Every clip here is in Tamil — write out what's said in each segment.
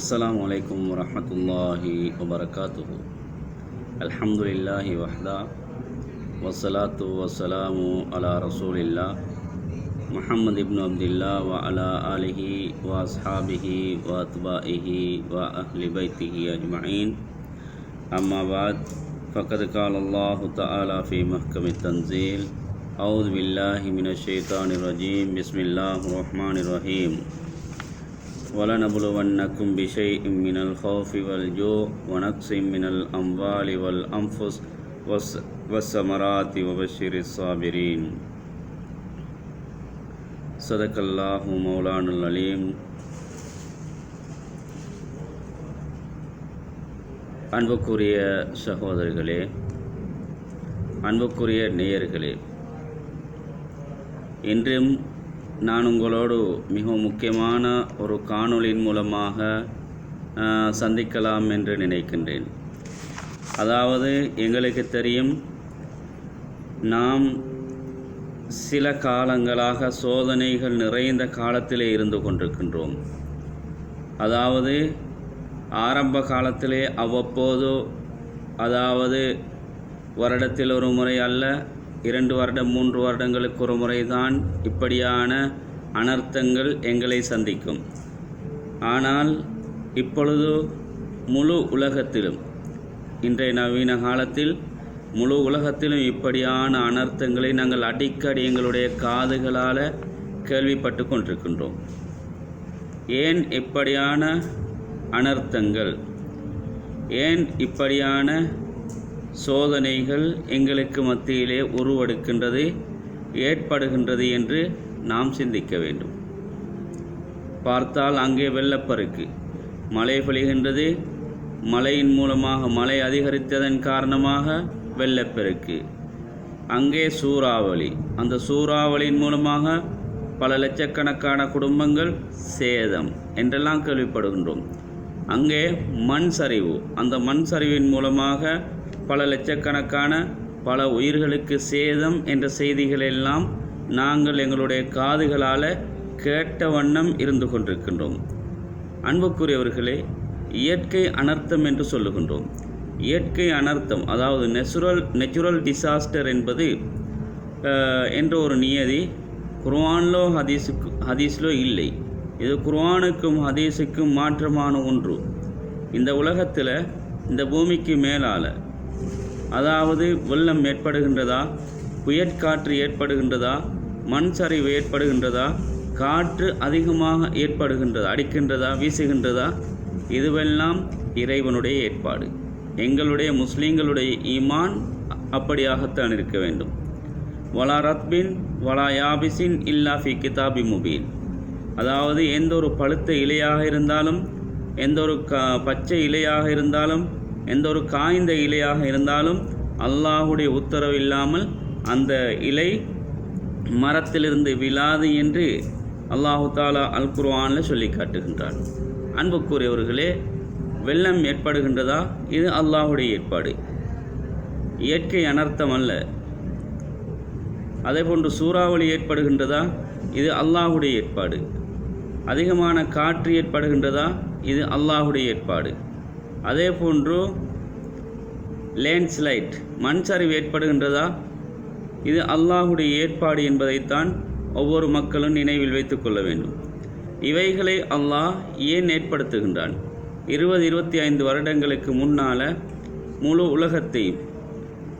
السلام عليكم ورحمة الله وبركاته الحمد لله وحده والصلاة والسلام على رسول الله محمد بن عبد الله وعلى آله وأصحابه وأتباعه وأهل بيته أجمعين أما بعد فقد قال الله تعالى في محكم التنزيل أعوذ بالله من الشيطان الرجيم بسم الله الرحمن الرحيم ولنبلونكم بشيء من الخوف والجوع ونقص من الأموال والأنفس والس- والثمرات وبشر الصابرين صدق الله مولانا العليم அன்புக்குரிய சகோதரர்களே அன்புக்குரிய நேயர்களே இன்றும் நான் உங்களோடு மிகவும் முக்கியமான ஒரு காணொளியின் மூலமாக சந்திக்கலாம் என்று நினைக்கின்றேன். அதாவது எங்களுக்கு தெரியும் நாம் சில காலங்களாக சோதனைகள் நிறைந்த காலத்திலே இருந்து கொண்டிருக்கின்றோம். அதாவது ஆரம்ப காலத்திலே அவ்வப்போது அதாவது வருடத்தில் ஒரு முறை அல்ல இரண்டு வருடம் மூன்று வருடங்களுக்கு ஒரு முறைதான் இப்படியான அனர்த்தங்கள் எங்களை சந்திக்கும். ஆனால் இப்பொழுது முழு உலகத்திலும் இன்றைய நவீன காலத்தில் முழு உலகத்திலும் இப்படியான அனர்த்தங்களை நாங்கள் அடிக்கடி எங்களுடைய காதுகளால் கேள்விப்பட்டு கொண்டிருக்கின்றோம். ஏன் இப்படியான அனர்த்தங்கள்? ஏன் இப்படியான சோதனைகள் எங்களுக்கு மத்தியிலே உருவெடுக்கின்றது ஏற்படுகின்றது என்று நாம் சிந்திக்க வேண்டும். பார்த்தால் அங்கே வெள்ளப்பெருக்கு. மழை பொழிகின்றது மழையின் மூலமாக மழை அதிகரித்ததன் காரணமாக வெள்ளப்பெருக்கு. அங்கே சூறாவளி. அந்த சூறாவளியின் மூலமாக பல லட்சக்கணக்கான குடும்பங்கள் சேதம் என்றெல்லாம் கேள்விப்படுகின்றோம். அங்கே மண் சரிவு. அந்த மண் சரிவின் மூலமாக பல லட்சக்கணக்கான பல உயிர்களுக்கு சேதம் என்ற செய்திகளெல்லாம் நாங்கள் எங்களுடைய காதுகளால் கேட்ட வண்ணம் இருந்து கொண்டிருக்கின்றோம். அன்புக்குரியவர்களே இயற்கை அனர்த்தம் என்று சொல்லுகின்றோம். இயற்கை அனர்த்தம் அதாவது நெச்சுரல் நெச்சுரல் டிசாஸ்டர் என்பது என்ற ஒரு நியதி குர்ஆன்லோ ஹதீஸுக்கு ஹதீஸ்லோ இல்லை. இது குர்ஆனுக்கும் ஹதீஸுக்கும் மாற்றமான ஒன்று. இந்த உலகத்தில் இந்த பூமிக்கு மேலால் அதாவது வெள்ளம் ஏற்படுகின்றதா? புயற்காற்று ஏற்படுகின்றதா? மண் சரிவு ஏற்படுகின்றதா? காற்று அதிகமாக ஏற்படுகின்றதா? அடிக்கின்றதா? வீசுகின்றதா? இதுவெல்லாம் இறைவனுடைய ஏற்பாடு. எங்களுடைய முஸ்லீம்களுடைய ஈமான் அப்படியாகத்தான் இருக்க வேண்டும். வலா ரத்பின் வலா யாபிசின் இல்லா ஃபி கிதாபி முபீன். அதாவது எந்த ஒரு பழுத்த இலையாக இருந்தாலும் எந்த ஒரு க பச்சை இலையாக இருந்தாலும் எந்த ஒரு காய்ந்த இலையாக இருந்தாலும் அல்லாஹுடைய உத்தரவு இல்லாமல் அந்த இலை மரத்திலிருந்து விழாது என்று அல்லாஹு தாலா அல் குர்வானில் சொல்லி காட்டுகின்றான். அன்புக்குரியவர்களே வெள்ளம் ஏற்படுகின்றதா? இது அல்லாஹுடைய ஏற்பாடு. இயற்கை அனர்த்தம் அல்ல அதேபோன்று சூறாவளி ஏற்படுகின்றதா? இது அல்லாஹுடைய ஏற்பாடு. அதிகமான காற்று ஏற்படுகின்றதா? இது அல்லாஹுடைய ஏற்பாடு. அதே போன்று லேண்ட்ஸ்லைட் மண் சரிவு ஏற்படுகின்றதா? இது அல்லாஹுடைய ஏற்பாடு என்பதைத்தான் ஒவ்வொரு மக்களும் நினைவில் வைத்துக் கொள்ள வேண்டும். இவைகளை அல்லாஹ் ஏன் ஏற்படுத்துகின்றான்? இருபது இருபத்தி ஐந்து வருடங்களுக்கு முன்னால் முழு உலகத்தையும்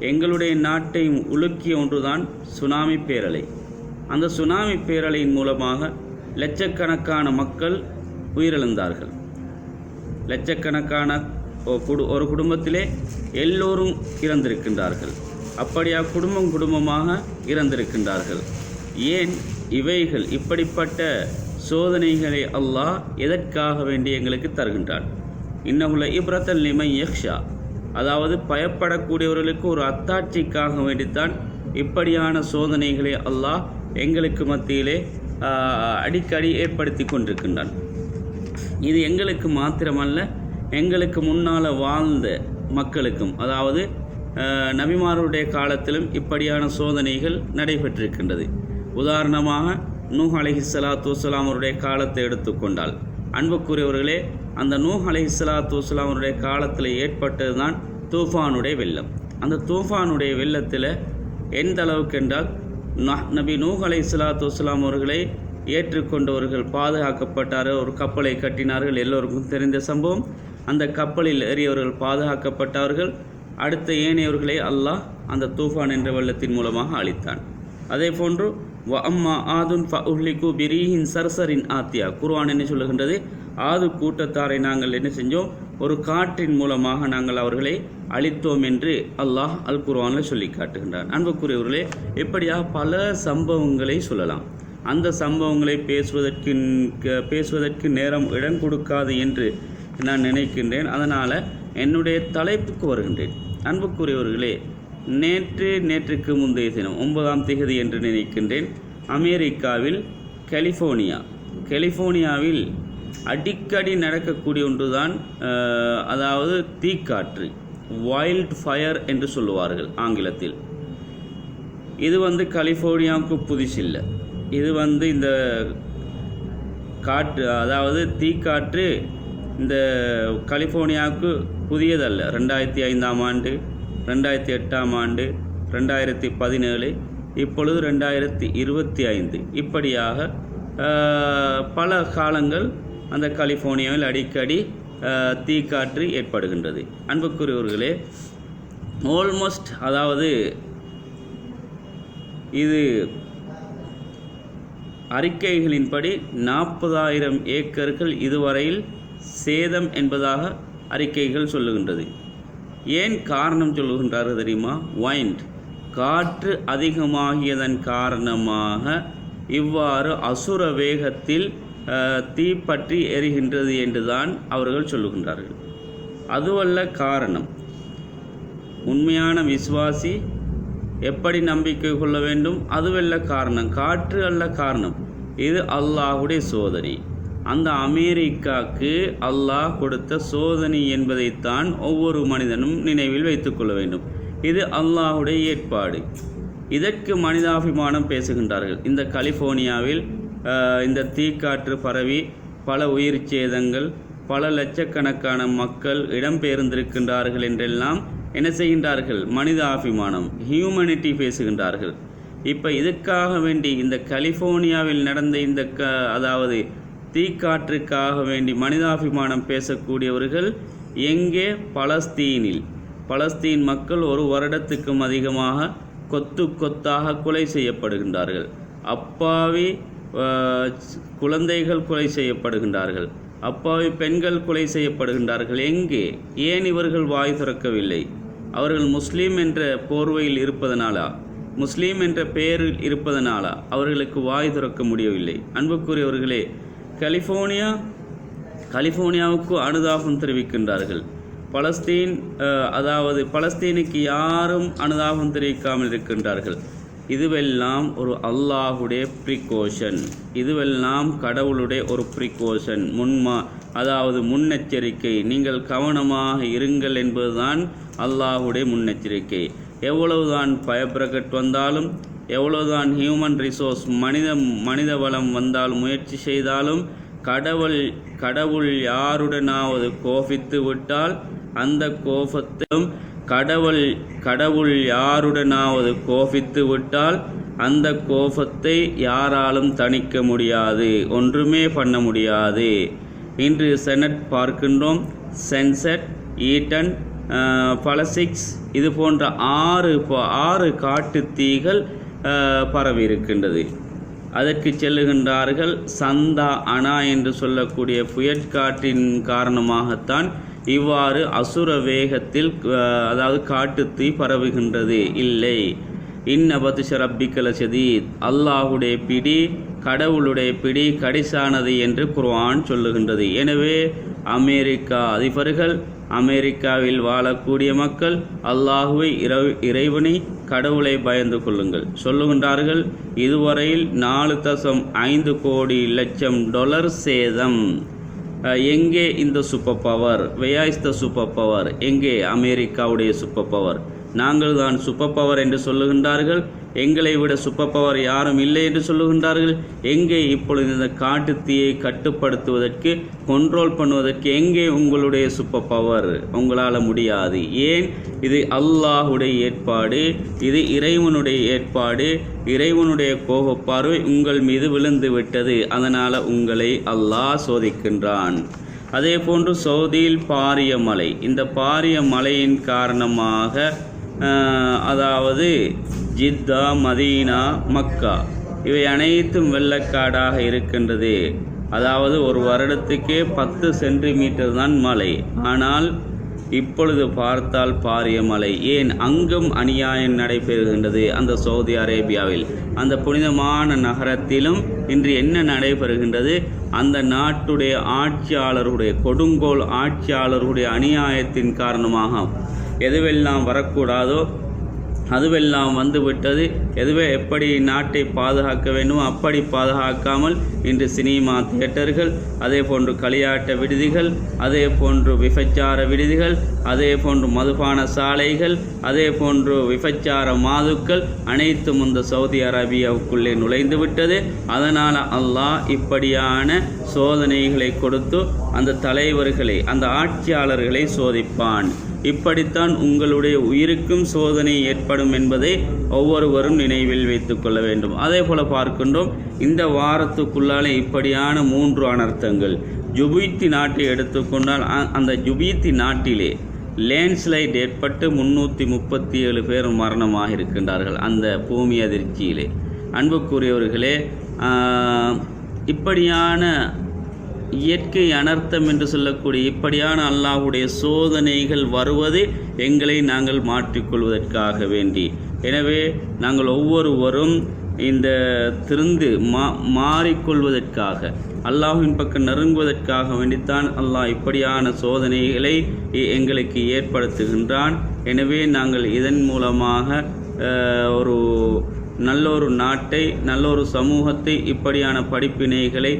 எங்களுடைய நாட்டையும் உலுக்கிய ஒன்றுதான் சுனாமி பேரலை. அந்த சுனாமி பேரலையின் மூலமாக லட்சக்கணக்கான மக்கள் உயிரிழந்தார்கள். லட்சக்கணக்கான குடு- ஒரு குடும்பத்திலே எல்லோரும் இறந்திருக்கின்றார்கள். அப்படியா குடும்பம் குடும்பமாக இறந்திருக்கின்றார்கள். ஏன் இவைகள் இப்படிப்பட்ட சோதனைகளை அல்லாஹ் எதற்காக வேண்டி எங்களுக்கு தருகின்றான்? இன்னமுள்ள இப்ரத்தல் நிமை யக்ஷா அதாவது பயப்படக்கூடியவர்களுக்கு ஒரு அத்தாட்சிக்காக வேண்டித்தான் இப்படியான சோதனைகளை அல்லாஹ் எங்களுக்கு மத்தியிலே அடிக்கடி ஏற்படுத்தி கொண்டிருக்கின்றான். இது எங்களுக்கு மாத்திரமல்ல எங்களுக்கு முன்னால் வாழ்ந்த மக்களுக்கும் அதாவது நபிமாருடைய காலத்திலும் இப்படியான சோதனைகள் நடைபெற்றிருக்கின்றது. உதாரணமாக நூஹ் அலஹி சலாத்து அவருடைய காலத்தை எடுத்துக்கொண்டால் அன்புக்குரியவர்களே அந்த நூஹ் அலஹி சலாத்து அவருடைய காலத்தில் ஏற்பட்டது தான் தூஃபானுடைய வெள்ளம். அந்த தூஃபானுடைய வெள்ளத்தில் எந்த அளவுக்கு என்றால் ந- நபி நூஹ் அலை சலாத்து அவர்களை ஏற்றுக்கொண்டவர்கள் பாதுகாக்கப்பட்டார்கள் ஒரு கப்பலை கட்டினார்கள் எல்லோருக்கும் தெரிந்த சம்பவம். அந்த கப்பலில் ஏறியவர்கள் பாதுகாக்கப்பட்டார்கள். அடுத்த ஏனையவர்களை அல்லாஹ் அந்த தூஃபான் என்ற வெள்ளத்தின் மூலமாக அழித்தான். அதே போன்று வ அம்மா ஆதுன் ஃபஉஹ்லிகு பிரீஹின் சர்சரின் ஆத்தியா. குர்ஆன் என்ன சொல்லுகின்றது? ஆது கூட்டத்தாரை நாங்கள் என்ன செஞ்சோம்? ஒரு காற்றின் மூலமாக நாங்கள் அவர்களை அழித்தோம் என்று அல்லாஹ் அல் குர்ஆனில் சொல்லி காட்டுகின்றான். அன்புக்குரியவர்களே இப்படியாக பல சம்பவங்களை சொல்லலாம். அந்த சம்பவங்களை பேசுவதற்கு க- பேசுவதற்கு நேரம் இடம் கொடுக்காது என்று நான் நினைக்கின்றேன். அதனால் என்னுடைய தலைப்புக்கு வருகின்றேன். அன்புக்குரியவர்களே நேற்று நேற்றுக்கு முந்தைய தினம் ஒன்பதாம் தேதி என்று நினைக்கின்றேன் அமெரிக்காவில் கலிஃபோர்னியா கலிஃபோர்னியாவில் அடிக்கடி நடக்கக்கூடிய ஒன்றுதான் அதாவது தீக்காற்று வைல்ட் ஃபயர் என்று சொல்லுவார்கள் ஆங்கிலத்தில். இது வந்து கலிஃபோர்னியாவுக்கு புதுசில்லை. இது வந்து இந்த காற்று அதாவது தீக்காற்று இந்த கலிஃபோர்னியாவுக்கு புதியதல்ல. ரெண்டாயிரத்தி ஐந்தாம் ஆண்டு ரெண்டாயிரத்தி எட்டாம் ஆண்டு ரெண்டாயிரத்தி பதினேழு இப்பொழுது ரெண்டாயிரத்தி இருபத்தி ஐந்து. இப்படியாக பல காலங்கள் அந்த கலிஃபோர்னியாவில் அடிக்கடி தீக்காற்று ஏற்படுகின்றது. அன்புக்குரியவர்களே ஆல்மோஸ்ட் அதாவது இது அறிக்கைகளின்படி நாற்பதாயிரம் ஏக்கர்கள் இதுவரையில் சேதம் என்பதாக அறிக்கைகள் சொல்லுகின்றது. ஏன் காரணம் சொல்லுகின்றார்கள் தெரியுமா? வைண்ட் காற்று அதிகமாகியதன் காரணமாக இவ்வாறு அசுர வேகத்தில் தீப்பற்றி எரிகின்றது என்றுதான் அவர்கள் சொல்லுகின்றார்கள். அதுவல்ல காரணம். உண்மையான விசுவாசி எப்படி நம்பிக்கை கொள்ள வேண்டும்? அதுவல்ல காரணம். காற்று அல்ல காரணம். இது அல்லாஹுடைய சோதனை. அந்த அமெரிக்காக்கு அல்லாஹ் கொடுத்த சோதனை என்பதைத்தான் ஒவ்வொரு மனிதனும் நினைவில் வைத்துக்கொள்ள வேண்டும். இது அல்லாஹுடைய ஏற்பாடு. இதற்கு மனிதாபிமானம் பேசுகின்றார்கள். இந்த கலிஃபோர்னியாவில் இந்த தீக்காற்று பரவி பல உயிர் சேதங்கள் பல லட்சக்கணக்கான மக்கள் இடம்பெயர்ந்திருக்கின்றார்கள் என்றெல்லாம் என்ன செய்கின்றார்கள்? மனிதாபிமானம் ஹியூமனிட்டி பேசுகின்றார்கள். இப்போ இதுக்காக வேண்டி இந்த கலிஃபோர்னியாவில் நடந்த இந்த க அதாவது தீக்காற்றுக்காக வேண்டி மனிதாபிமானம் பேசக்கூடியவர்கள் எங்கே? பலஸ்தீனில். பலஸ்தீன் மக்கள் ஒரு வருடத்துக்கும் அதிகமாக கொத்து கொத்தாக கொலை செய்யப்படுகின்றார்கள். அப்பாவி குழந்தைகள் கொலை செய்யப்படுகின்றார்கள். அப்பாவி பெண்கள் கொலை செய்யப்படுகின்றார்கள். எங்கே? ஏன் இவர்கள் வாய் திறக்கவில்லை? அவர்கள் முஸ்லீம் என்ற போர்வையில் இருப்பதனாலா? முஸ்லீம் என்ற பெயரில் இருப்பதனாலா? அவர்களுக்கு வாய் திறக்க முடியவில்லை. அன்புக்குரியவர்களே கலிஃபோர்னியா கலிஃபோர்னியாவுக்கு அனுதாபம் தெரிவிக்கின்றார்கள். பலஸ்தீன் அதாவது பலஸ்தீனுக்கு யாரும் அனுதாபம் தெரிவிக்காமல் இருக்கின்றார்கள். இதுவெல்லாம் ஒரு அல்லாஹுடைய ப்ரிகோஷன் இதுவெல்லாம் கடவுளுடைய ஒரு ப்ரிகோஷன் முன்மா அதாவது முன்னெச்சரிக்கை. நீங்கள் கவனமாக இருங்கள் என்பதுதான் அல்லாஹுடைய முன்னெச்சரிக்கை. எவ்வளவுதான் பயப்ரகட் வந்தாலும் எவ்வளவுதான் ஹியூமன் ரிசோர்ஸ் மனித மனித வளம் வந்தால் முயற்சி செய்தாலும் கடவுள் கடவுள் யாருடனாவது கோபித்து விட்டால் அந்த கோபத்திலும் கடவுள் கடவுள் யாருடனாவது கோபித்து விட்டால் அந்த கோபத்தை யாராலும் தணிக்க முடியாது ஒன்றுமே பண்ண முடியாது. இன்று செனட் பார்க்கின்றோம். சென்செட் ஈட்டன் பலசிக்ஸ் இது போன்ற ஆறு ஆறு காட்டு தீகள் பரவி இருக்கின்றது அதற்கு செல்லுகின்றார்கள் சந்தா அணா என்று சொல்லக்கூடிய புயற்காற்றின் காரணமாகத்தான் இவ்வாறு அசுர வேகத்தில் அதாவது காட்டுத்தீ பரவுகின்றது. இல்லை. இன்னபத்துஷ ரப்பிக்கல சதீத் அல்லாஹுடைய பிடி கடவுளுடைய பிடி கடிசானது என்று குர்ஆன் சொல்லுகின்றது. எனவே அமெரிக்கா அதிபர்கள் அமெரிக்காவில் வாழக்கூடிய மக்கள் அல்லாஹுவை இறை இறைவனை கடவுளை பயந்து கொள்ளுங்கள். சொல்லுகின்றார்கள் இதுவரையில் நாலு தசம் ஐந்து கோடி லட்சம் டொலர் சேதம். எங்கே இந்த super power? Where the super power. எங்கே? அமெரிக்காவுடைய சூப்பர் பவர். நாங்கள் தான் சூப்பர் பவர் என்று சொல்லுகின்றார்கள். எங்களை விட சுப்பப்பவர் யாரும் இல்லை என்று சொல்லுகின்றார்கள். எங்கே இப்பொழுது இந்த காட்டுத்தீயை கட்டுப்படுத்துவதற்கு கண்ட்ரோல் பண்ணுவதற்கு எங்கே உங்களுடைய சுப்பப்பவர் உங்களால் முடியாது. ஏன்? இது அல்லாஹுடைய ஏற்பாடு. இது இறைவனுடைய ஏற்பாடு. இறைவனுடைய கோபப்பார்வை உங்கள் மீது விழுந்து விட்டது. அதனால் உங்களை அல்லாஹ் சோதிக்கின்றான். அதே போன்று சவுதியில் பாரிய மலை இந்த பாரிய மலையின் காரணமாக அதாவது ஜித்தா மதீனா மக்கா. இவை அனைத்தும் வெள்ளக்காடாக இருக்கின்றது. அதாவது ஒரு வருடத்துக்கே பத்து சென்டிமீட்டர் தான் மழை ஆனால் இப்பொழுது பார்த்தால் பாரிய மலை. ஏன்? அங்கும் அநியாயம் நடைபெறுகின்றது அந்த சவுதி அரேபியாவில். அந்த புனிதமான நகரத்திலும் இன்று என்ன நடைபெறுகின்றது? அந்த நாட்டுடைய ஆட்சியாளருடைய கொடுங்கோல் ஆட்சியாளருடைய அநியாயத்தின் காரணமாக எதுவெல்லாம் வரக்கூடாதோ அதுவெல்லாம் வந்துவிட்டது. எதுவே எப்படி நாட்டை பாதுகாக்க வேண்டுமோ அப்படி பாதுகாக்காமல் இன்று சினிமா தியேட்டர்கள் அதே போன்று களியாட்ட விடுதிகள் அதே போன்று விபச்சார விடுதிகள் அதே போன்று மதுபான சாலைகள் அதே போன்று விபச்சார மாதுக்கள் அனைத்தும் இந்த சவுதி அரேபியாவுக்குள்ளே நுழைந்து விட்டது அதனால் அல்லாஹ் இப்படியான சோதனைகளை கொடுத்து அந்த தலைவர்களை அந்த ஆட்சியாளர்களை சோதிப்பான். இப்படித்தான் உங்களுடைய உயிருக்கும் சோதனை ஏற்படும் என்பதை ஒவ்வொருவரும் நினைவில் வைத்துக்கொள்ள வேண்டும். அதே போல பார்க்கின்றோம் இந்த வாரத்துக்குள்ளாலே இப்படியான மூன்று அனர்த்தங்கள். ஜுபீத்தி நாட்டை எடுத்துக்கொண்டால் அ- அந்த ஜுபீத்தி நாட்டிலே லேண்ட்ஸ்லைட் ஏற்பட்டு முன்னூற்றி முப்பத்தி ஏழு பேர் மரணமாக இருக்கின்றார்கள் அந்த பூமி அதிர்ச்சியிலே. அன்புக்குரியவர்களே இப்படியான இயற்கை அனர்த்தம் என்று சொல்லக்கூடிய இப்படியான அல்லாஹுடைய சோதனைகள் வருவது எங்களை நாங்கள் மாற்றிக்கொள்வதற்காக வேண்டி. எனவே நாங்கள் ஒவ்வொருவரும் இந்த திருந்து மா மாறிக்கொள்வதற்காக அல்லாஹின் பக்கம் நெருங்குவதற்காக வேண்டித்தான் அல்லாஹ் இப்படியான சோதனைகளை எங்களுக்கு ஏற்படுத்துகின்றான். எனவே நாங்கள் இதன் மூலமாக ஒரு நல்ல ஒரு நாட்டை நல்ல ஒரு சமூகத்தை இப்படியான படிப்பினைகளை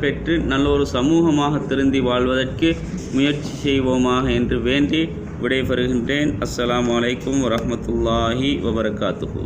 பெற்று நல்ல ஒரு சமூகமாக திருந்தி வாழ்வதற்கு முயற்சி செய்வோமாக என்று வேண்டி விடைபெறுகின்றேன். அஸ்லாம் வலைக்கம் வரமத்துல்லாஹி வபரகாத்துஹு.